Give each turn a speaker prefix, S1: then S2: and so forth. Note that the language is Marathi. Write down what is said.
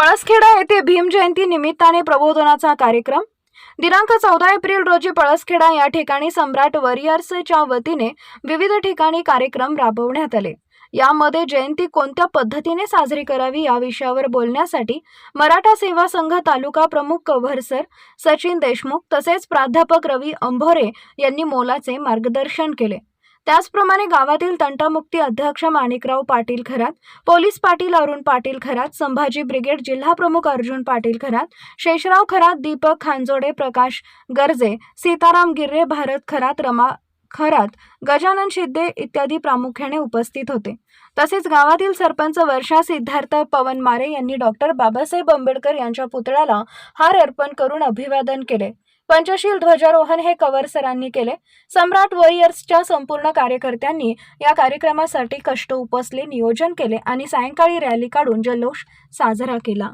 S1: पळसखेडा येथे भीम जयंती निमित्ताने प्रबोधनाचा कार्यक्रम. दिनांक चौदा एप्रिल रोजी पळसखेडा या ठिकाणी सम्राट वरियर्सच्या वतीने विविध ठिकाणी कार्यक्रम राबवण्यात आले. यामध्ये जयंती कोणत्या पद्धतीने साजरी करावी या विषयावर बोलण्यासाठी मराठा सेवा संघ तालुका प्रमुख कव्हरसर सचिन देशमुख तसेच प्राध्यापक रवी अंभोरे यांनी मोलाचे मार्गदर्शन केले. त्याचप्रमाणे गावातील तंटामुक्ती अध्यक्ष माणिकराव पाटील खरात पोलीस पाटील अरुण पाटील खरात संभाजी ब्रिगेड जिल्हा प्रमुख अर्जुन पाटील खरात शेषराव खरात दीपक खांजोडे प्रकाश गर्जे सीताराम गिर्रे भारत खरात रमा खरात गजानन शिद्दे इत्यादी प्रामुख्याने उपस्थित होते. तसेच गावातील सरपंच वर्षा सिद्धार्थ पवन मारे यांनी डॉक्टर बाबासाहेब आंबेडकर यांच्या पुतळ्याला हार अर्पण करून अभिवादन केले. पंचशील ध्वजारोहण हे कवर सरांनी केले. सम्राट वॉरियर्सच्या संपूर्ण कार्यकर्त्यांनी या कार्यक्रमासाठी कष्ट उपसले नियोजन केले आणि सायंकाळी रॅली काढून जल्लोष साजरा केला.